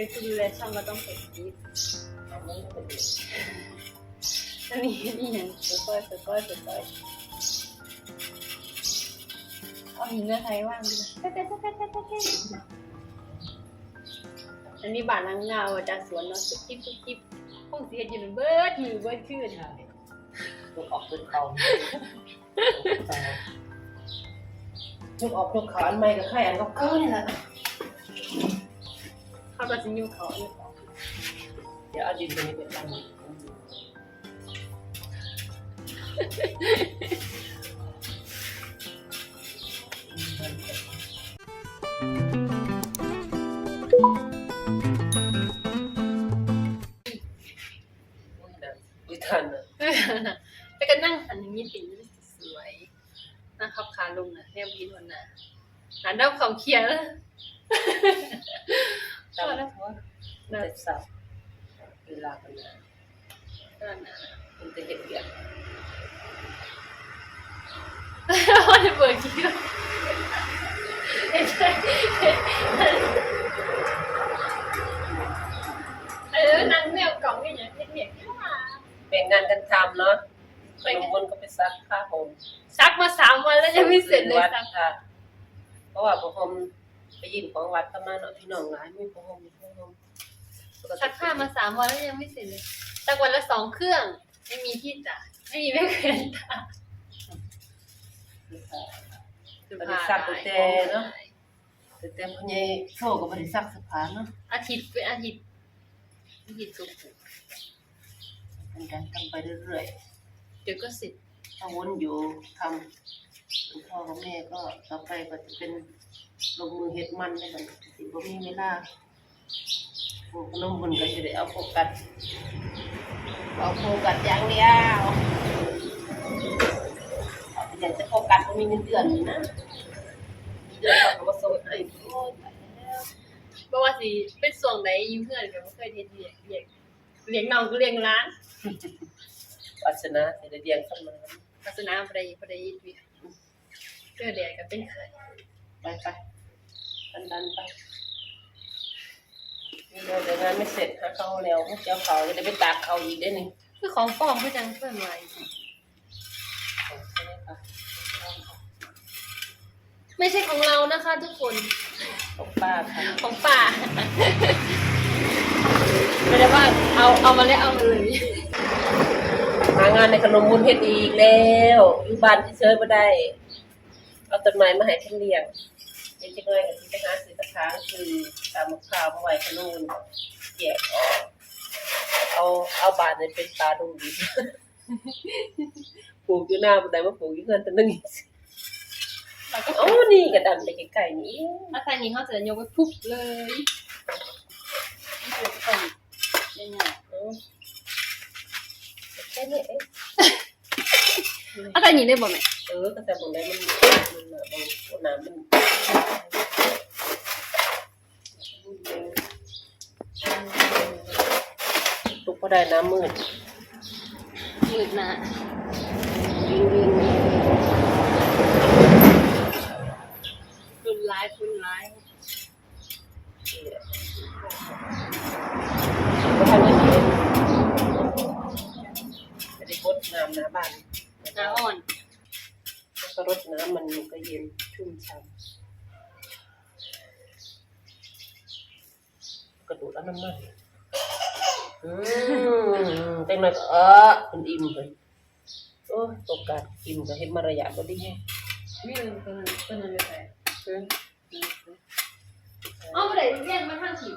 คือจะดูแลช่องก็ต้องเปิดคลิปอันนี้นี่ยังค่อยๆค่อยๆค่อยเอาหินเนื้อไทยว่างดีกว่าเต้ๆๆๆๆอันนี้บาทนางเงาอาจารย์สวนเนาะจิ๊บจิ๊บจิ๊บคงเสียอยู่เบิดมือเบิดขึ้นลูกออกลูกเขาลูกออกลูกขานใหม่กับไข่อันก็เก่านี่แหละ เขาก็จะยุ่งเขาอยู่เดี๋ยวเอาดินตัวนี้ไปตั้งวิธานนะไปกันนั่งหันอย่างนี้ติสวยนั่งขับขาลงนะแนบยินวันน่ะหาด้าความเครียด แล้วตามเขาเด็ดสับเวลากันนะนั่นน่ะมันจะเห็นเดียดว่าจะเปิดคลิปเอ้ยใช่เออนั่งแนวกล่องอย่างเงี้ยเห็นๆเข้ามาแบ่งงานกันทำเนาะบางคนก็ไปซักผ้าห่มซักมาสามวันแล้วยังไม่เสร็จเลยวัดซักค่ะ เพราะว่าพระห่ม ไปยินของวัดเข้ามาเนาะพี่น้องหลายมีพระห่มมีพระห่มซักผ้ามาสามวันแล้วยังไม่เสร็จเลยซักวันละสองเครื่อง ไม่มีที่จ่ายไม่มีไม่เคยจ่ายบริษัทตัวแต่เนาะแต่แต่พ่อใหญ่โซ่ก็บริษัทสภาเนาะอาทิตย์เป็นอาทิตย์อาทิตย์สุกร์เป็นการทำไปเรื่อยเดี๋ยวก็เสร็จๆถ้าวนอยู่ทำคุณพ่อกับแม่ก็ต่อไปก็จะเป็น ลงมือเฮ็ดมันได้บัดสิบ่มีเวลาปลูกขนมบุญก็จะได้เอาโฟกัสเอาโฟกัสอย่างเดียวเอาอยากจะโฟกัสบ่มีเงินเดือนนี่นะเดือนเขาก็บ่ส่งให้โอ้ยตายแล้วเพราะว่าสิเป็นส่วนไหนอยุ่งเพื่อนกับไม่เคยเรียนเรียกเรียกเลี้ยงน้องก็เลี้ยงร้านวาสนาสิได้เรียนขึ้นมาศาสนาปรายปรายเวียเพื่อเรียนกับเป็นเคยไปไป ดันดันๆไปนี่เราเดี๋ยวงานไม่เสร็จหาเขาแล้วเจ้าเขาจะได้ไปตากเขาอีกได้อนี่คือของปลอมเพื่อจังเพื่อนไว้ไม่ใช่ของเรานะคะ ทุกคนของป้าค่ะของป่าไม่ได้ว่าเอาเอามาแล้วเอามาเลยหางานในขนมบุญเฮ็ดอีกแล้วอยู่บ้านที่เชิญมาได้ เอาต้นไม้มาให้เพิ่นเลี้ยง เดี๋ยวจะน้อยก็สิไปหาซื้อตะค้างคือตามมะพร้าวมาไว้ขนมแยกออกเอาเอาบานนี่เป็นตาดงดินปลูกอยู่หน้าบ่ได้มาปลูกอยู่เฮือนตะนึงแล้วก็โอ้นี่ก็ดันไปไกลๆนี่ถ้าใครนี้เขาจะยกไปปุ๊บเลยนี่คือต้นยังไงเออแค่นี้เองถ้าใครนี้ได้บ่แม่ เออก็แต่บางได้มันมันน่ะบางคนน้ำมันตุกก็ได้น้ำมืดมืดนะวิ่งวิ่งคุณร้ายคุณร้ายก็ทำอย่างนี้ไม่ได้กดน้ำน้าบ้านน้าอ่อน รดน้ำมันก็เย็นชุ่มฉ่ำกระดูดแล้วน้ำมันอืมเต็มเลยเออคุณอิ่มเลยโอ้ยตกกาดอิ่มก็เห็นมารยาทก็ดีแฮะนี่มันเป็นเป็นอะไรไปอืมเอาไปไหนเรียนมาทางขีด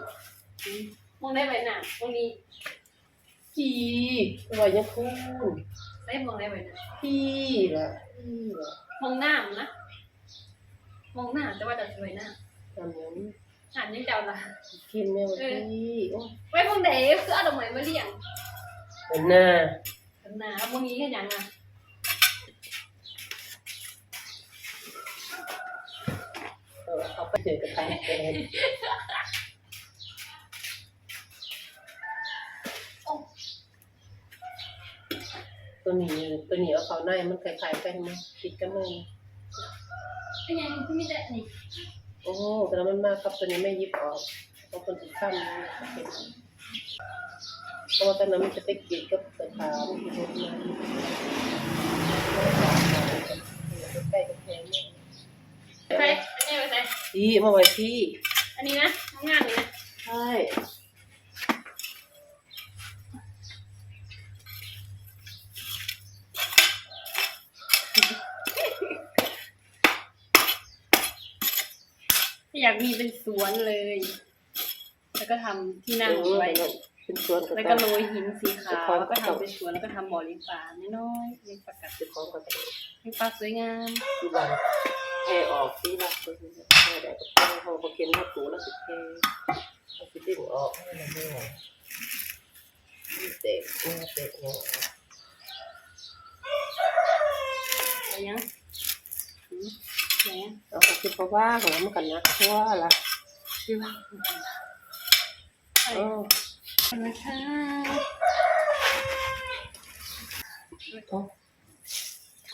มองได้ไหมน่ะตรงนี้พี่ว่ายังพูดได้มองได้ไหมน่ะพี่ล่ะพี่ล่ะ มองหน้ามันนะมองหน้าแต่ว่าจะสวยหน้าทำอย่างนี้หันยังเจ้าละกินแม่วันที่โอ้ยไว้มองไหนคือเอาดอกไม้มาเลี้ยงเป็นหน้าหน้ามองนี้กันยังอะเออเอาไปเจอกับใครแกน ตัวนี้ตัวนี้เอาเขาในมันคล้ายๆกันมั้ยติดกันเลยเป็นยังที่มีแต่นี่โอ้แต่แล้วมันมากครับตัวนี้ไม่ยิบออกเพราะคนติดข้ามนี่เพราะว่าตอนนั้นมันจะไปกินกับสถานที่รถน้ำใกล้กับแพงเนี่ยใส่อันนี้ไปใส่พี่มาไว้พี่อันนี้นะงานนี้นะใช่ มีเป็นสวนเลย แล้วก็ทำที่นั่งไว้ เป็นสวนกับแล้วก็โรยหินสีขาวแล้วก็ทำเป็นสวนแล้วก็ทำบ่อเลี้ยงปลาน้อยๆเลี้ยงปลากัดเป็นของกับเลี้ยงปลาสวยงามที่บ้านแห่ออกที่บ้านก็คือแห่ได้กับแห่เขาบเข็นเขาตูแล้วสิแห่เขาสิดึงออกให้มันไม่ออกเตะเนี่ยเตะเนี่ยอะไรยังหื มไหนอะเอาเขาคิดเพราะว่าของมันกันนักทั่วละชื่อว่าอะไรอ๋อนะคะ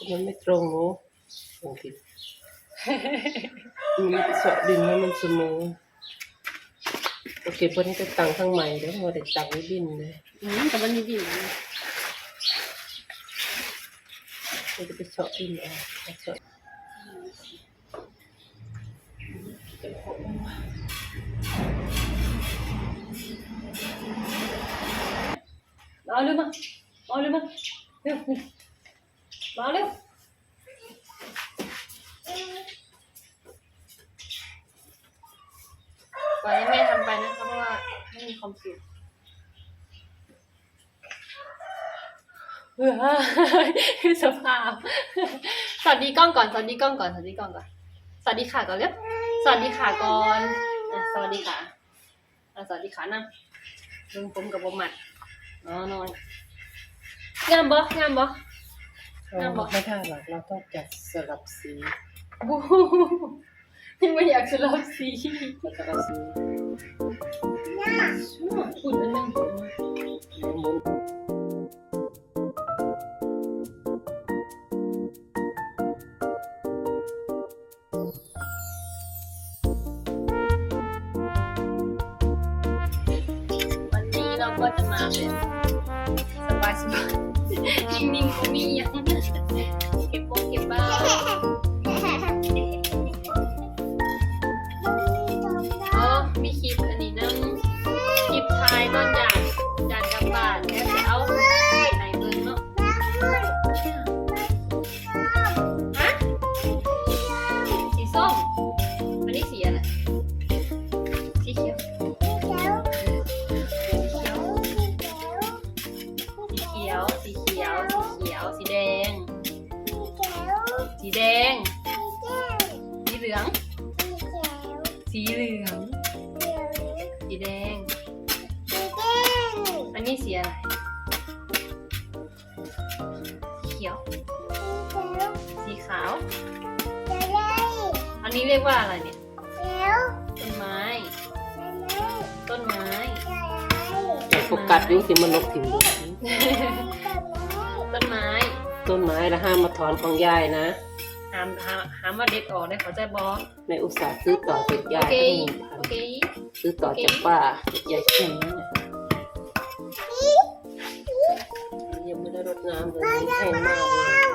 มันไม่ตรงเนาะบางทีมันไปเสาะดินแล้วมันเสมอโอเคเพิ่นจะตังข้างใหม่เดี๋ยวเราได้ตังไว้ดินเลยอืมแต่มันมีดินนะเราจะไปเสาะดินเอาเอาเสาะ เอาเร็วมาเอาเร็วมาเร็วมาเร็วปล่อยให้แม่ทำไปนะคะเพราะว่าไม่มีความสุขเฮ้ยสภาพ สวัสดีกล้องก่อน สวัสดีกล้องก่อน สวัสดีกล้องก่อน สวัสดีค่ะก่อนเร็วสวัสดีค่ะก่อน สวัสดีค่ะ สวัสดีค่ะนะลุงผมกับบหมัด อ๋อนอนงามบ่งามบ่ เราไม่ได้หรอกเราต้องจัดสลับสีบูยังไม่อยากจะเล่าสีแล้วก็เอาสี อุ่นอันหนึง หมุน แดง สีเหลือง สีเหลือง สีแดง อันนี้สีอะไรสีเขียว สีขาว อันนี้เรียกว่าอะไรเนี่ย ต้นไม้ ต้นไม้แต่โฟกัสอยุ่สิมันลกถิ่มดูต้นไม้ ต้นไม้แล้วห้ามมาถอนของยายนะหามหามหามมาเด็ดออกได้ขอใจบอในอุตสาห์ซื้อต่อจากยาโอยเคตั้งหนึ่งพันโอเค ซื้อต่อจากป้าจากยายแข็งเนี่ยยังไม่ได้รดน้ำเลยมันแห้งมากเลย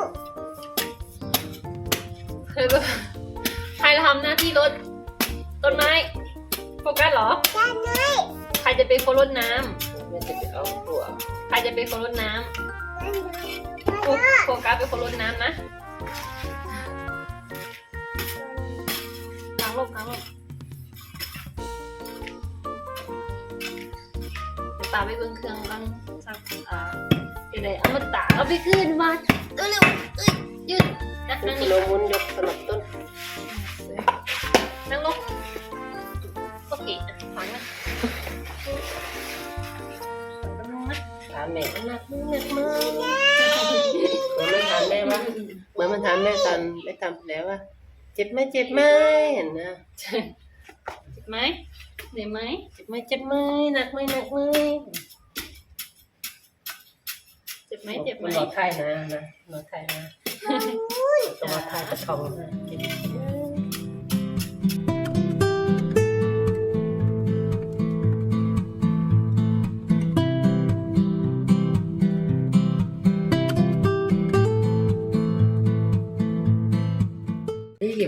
เคยแบบใครทำหน้าที่รดต้นไม้โฟกัสเหรอ ใครจะเป็นคนรดน้แม่จะไปเอาตัวำใครจะเป็นคนรดน้ำ โฟโฟกัสเป็นคนรดน้ำนะกลางลมกลางลมเดี๋ยวตาไปเบิ้งเครื่องบ้างสักอ่าเดี๋ยวไหนเอามาตากเอาไปขึ้นมาเร็วๆเอ้ยยืดนักเป็นั่นงกินี่โลมุนยกสลับ อนไปทำแล้วว่า เจ็บไหมเจ็บไหมเห็นนะเจ็บไหมเหนื่อยไหมเจ็บไหมเจ็บไหมหนักไหมหนักไหมเจ็บไหมเจ็บไหมนนอนไทยนะนะนอนไทยนะก็มาไทยกระทองนะ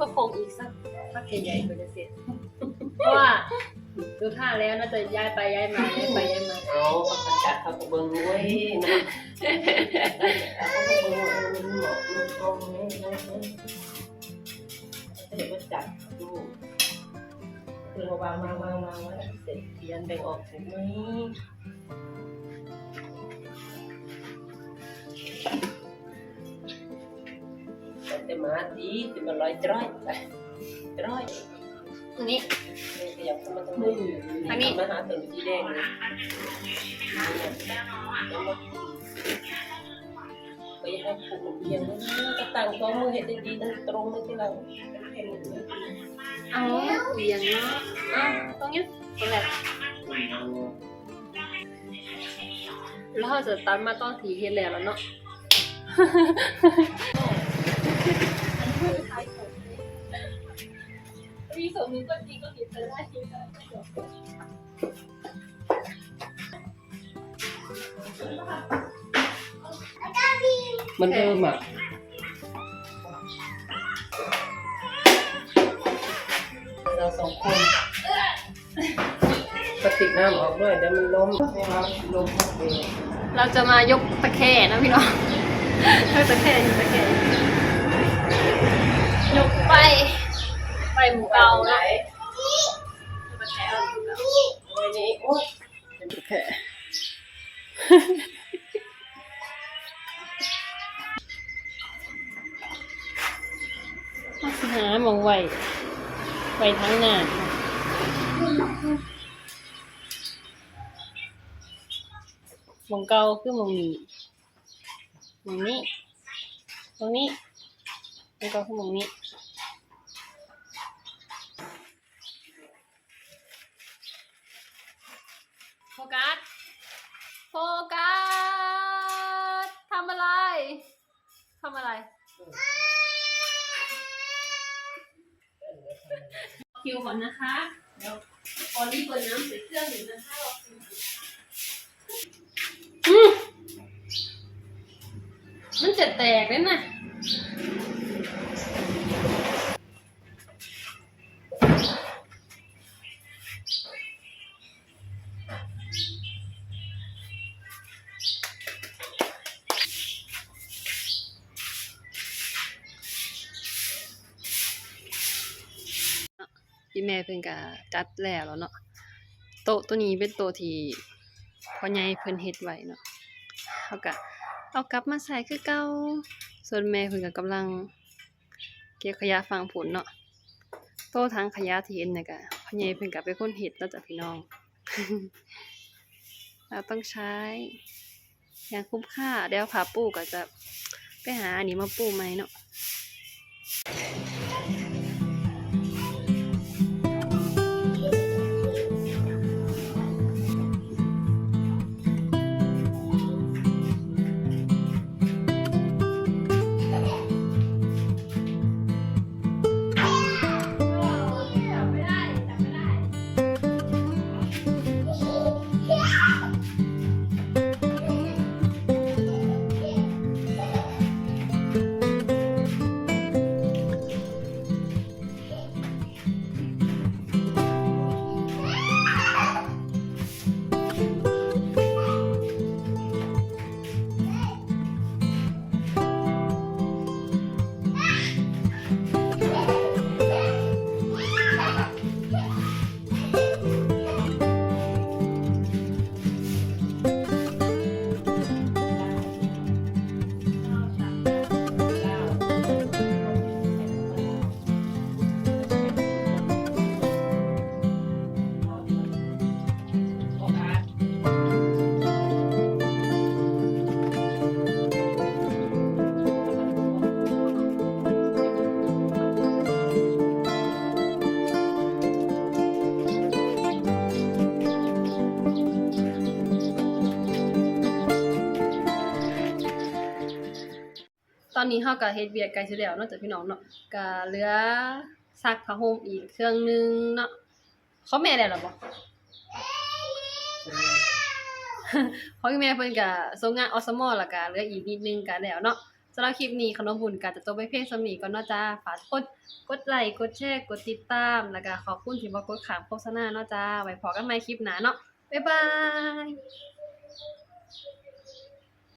ก็คงอีกสักพักใหญ่ๆกว่าจะเสร็จ เพราะว่าดูท่าแล้วน่าจะย้ายไปย้ายมาย้ายไปย้ายมาเอาปากกาจัดเขาก็เบิ่งเว้ยนะเขาก็เบิ่งว่าเออมันเหมาะมันตรงนี้นะเดี๋ยวมาจัดดูคือเราวางวางวางวางไว้เสร็จเขียนแบ่งออกถูกไหม แต่มาดีแต่มาลอยจ้อยไปจ้อยอันนี้ ขยับเข้ามาตรงนี้อันนี้มาหาถึงสีแดงเลยไปให้ผูกเอียงนะก็ตั้งตัวมือให้ดีๆตรงตรงๆที่เราให้มันเอาเวียงเนาะเอาตรงนี้ตรงไหนแล้วเราจะตัดมาตอนถีเฮ็ดแล้วแล้วเนาะ มีส่วนหนึ่งก็จริงก็ผิดไปได้จริงค่ะมันเดิมอะเราสองคนกระติกน้ำออกด้วยเดี๋ยวมันล้มให้เราล้มพักเองเราจะมายกตะแคร่นะพี่น้อง ตะแคร่ยกตะแคร่ ยกไป ไปหมูเกาไหนนี่โอ้ยเป็นแผลหามองไว้ไวทั้งหน้าหมองเกาคือหมองนี้หมองนี้หมองนี้หมองเกาคือหมองนี้ ฟกัส โฟกัสทำอะไร ทำอะไร คิวก่อนนะคะ เดี๋ยวตอนนี้เปิดน้ำใส่เครื่องอยู่นะคะรอคิวอืมมันจะแตกเลยนะ พี่แม่เพิ่นก็จัดแล้วแล้วเนาะโต๊ะตัวนี้เป็นโต๊ะที่พ่อใหญ่เพิ่นเฮ็ดไว้เนาะเขาก็เอากลับมาใส่คือเก่าส่วนแม่เพิ่นก็กำลังเก็บขยะฟังผลเนาะโต๊ะทั้งขยะที่เห็นเนี่ยก็พ่อใหญ่เพิ่นก็เป็นคนเฮ็ดแล้วจ้ะพี่น้อง เราต้องใช้อย่างคุ้มค่าเดี๋ยวผาปูก็จะไปหาอันนี้มาปูไหมเนาะ อนนี้เฮาก็เฮ็ดเวียกใกล้สิแล้วเนาะจ้ะพี่น้องเนาะก็เหลือซักผ้าห่มอีกเครื่องหนึงเนาะเขาแม่ได้แล้วบ่เพราะแม่เพิ่นก็ส่งงานอสมอแล้วก็เหลืออีกนิดนึงก็แล้วเนาะสำหรับคลิปนี้ขนมบุญก็จะจบไปเพียงส่านี้ก่อนเนาะจ้าฝากกดกดไลค์กดแชร์กดติดตามแล้วก็ขอบคุณที่บ่กดข้ามโฆษณาเนาะจ้าไว้พอกันใหม่คลิปหน้าเนาะบ๊ายบาย